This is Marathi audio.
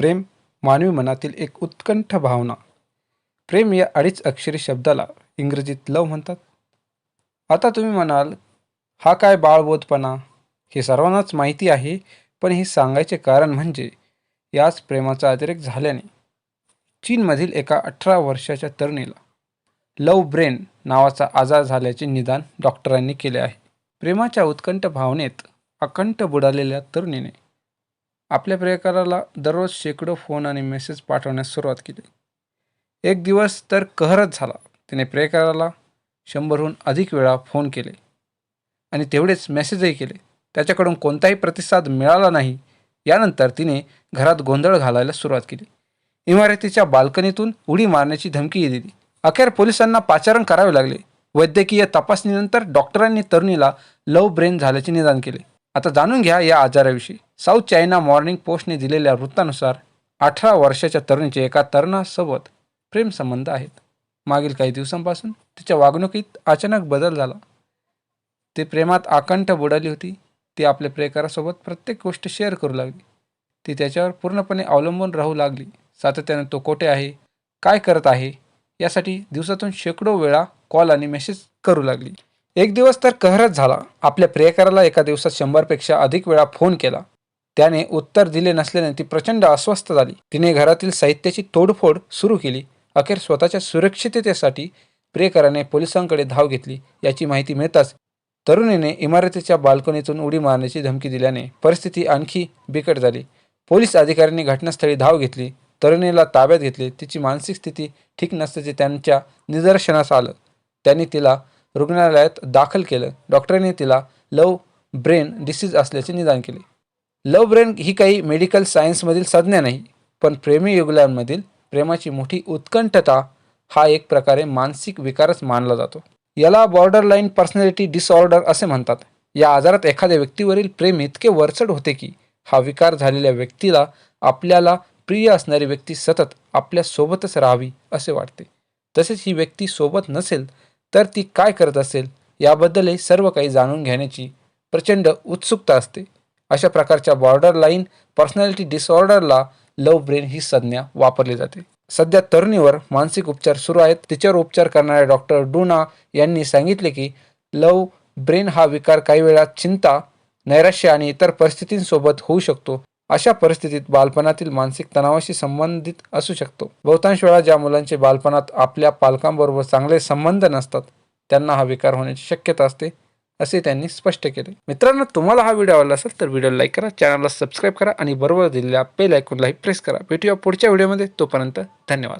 प्रेम मानवी मनातील एक उत्कंठ भावना. प्रेम या अडीच अक्षरी शब्दाला इंग्रजीत लव म्हणतात. आता तुम्ही म्हणाल हा काय बाळबोधपणा? हे सर्वांनाच माहिती आहे पण हे सांगायचे कारण म्हणजे याच प्रेमाचा अतिरेक झाल्याने. चीनमधील एका अठरा वर्षाच्या तरुणीला लव ब्रेन नावाचा आजार झाल्याचे निदान डॉक्टरांनी केले आहे. प्रेमाच्या उत्कंठ भावनेत अकंठ बुडालेल्या तरुणीने आपल्या प्रियकराला दररोज शेकडो फोन आणि मेसेज पाठवण्यास सुरुवात केली. एक दिवस तर कहरच झाला. तिने प्रियकराला शंभरहून अधिक वेळा फोन केले. आणि तेवढेच मेसेजही केले. त्याच्याकडून कोणताही प्रतिसाद मिळाला नाही. यानंतर तिने घरात गोंधळ घालायला सुरुवात केली. इमारतीच्या बाल्कनीतून उडी मारण्याची धमकीही दिली. अखेर पोलिसांना पाचारण करावे लागले. वैद्यकीय तपासणीनंतर डॉक्टरांनी तरुणीला लव ब्रेन झाल्याचे निदान केले. आता जाणून घ्या या आजाराविषयी. साऊथ चायना मॉर्निंग पोस्टने दिलेल्या वृत्तानुसार अठरा वर्षाच्या तरुणीचे एका तरुणासोबत प्रेमसंबंध आहेत. मागील काही दिवसांपासून तिच्या वागणुकीत अचानक बदल झाला. ती प्रेमात आकंठ बुडाली होती. ती आपल्या प्रेकारासोबत प्रत्येक गोष्ट शेअर करू लागली. ती त्याच्यावर पूर्णपणे अवलंबून राहू लागली. सातत्याने तो कोठे आहे? काय करत आहे? यासाठी दिवसातून शेकडो वेळा कॉल आणि मेसेज करू लागली. एक दिवस तर कहरच झाला. आपल्या प्रियकराला एका दिवसात शंभरपेक्षा अधिक वेळा फोन केला. त्याने उत्तर दिले नसल्याने ती प्रचंड अस्वस्थ झाली. तिने घरातील साहित्याची तोडफोड सुरू केली. अखेर स्वतःच्या सुरक्षिततेसाठी प्रियकराने पोलिसांकडे धाव घेतली. याची माहिती मिळताच तरुणीने इमारतीच्या बाल्कनीतून उडी मारण्याची धमकी दिल्याने परिस्थिती आणखी बिकट झाली. पोलीस अधिकाऱ्यांनी घटनास्थळी धाव घेतली. तरुणीला ताब्यात घेतले. तिची मानसिक स्थिती ठीक नसल्याचे त्यांच्या निदर्शनास आलं. त्यांनी तिला रुग्णालयात दाखल केलं. डॉक्टरांनी तिला लव ब्रेन डिसीज असल्याचे निदान केले. लव ब्रेन ही काही मेडिकल सायन्समधील संज्ञा नाही पण प्रेमी युगलांमधील प्रेमाची मोठी उत्कंठता हा एक प्रकारे मानसिक विकारच मानला जातो. याला बॉर्डर लाईन पर्सनॅलिटी डिसऑर्डर असे म्हणतात. या आजारात एखाद्या व्यक्तीवरील प्रेम इतके वरचढ होते की हा विकार झालेल्या व्यक्तीला आपल्याला प्रिय असणारी व्यक्ती सतत आपल्यासोबतच राहावी असे वाटते. तसेच ही व्यक्ती सोबत नसेल तर ती काय करत असेल याबद्दलही सर्व काही जाणून घेण्याची प्रचंड उत्सुकता असते. अशा प्रकारच्या बॉर्डर लाईन पर्सनॅलिटी डिसऑर्डरला लव ब्रेन ही संज्ञा वापरली जाते. सध्या तरुणीवर मानसिक उपचार सुरू आहेत. तिच्यावर उपचार करणाऱ्या डॉक्टर डुना यांनी सांगितले की लव ब्रेन हा विकार काही वेळा चिंता नैराश्य आणि इतर परिस्थितींसोबत होऊ शकतो. अशा परिस्थितीत बालपणातील मानसिक तणावाशी संबंधित असू शकतो. बहुतांश वेळा ज्या मुलांचे बालपणात आपल्या पालकांबरोबर चांगले संबंध नसतात त्यांना हा विकार होण्याची शक्यता असते असे त्यांनी स्पष्ट केले. मित्रांनो तुम्हाला हा व्हिडिओ आवडला असेल तर व्हिडिओ लाईक करा चॅनलला सबस्क्राईब करा आणि बरोबर दिलेल्या बेल आयकॉनलाही प्रेस करा. भेटूया पुढच्या व्हिडिओमध्ये. तोपर्यंत धन्यवाद.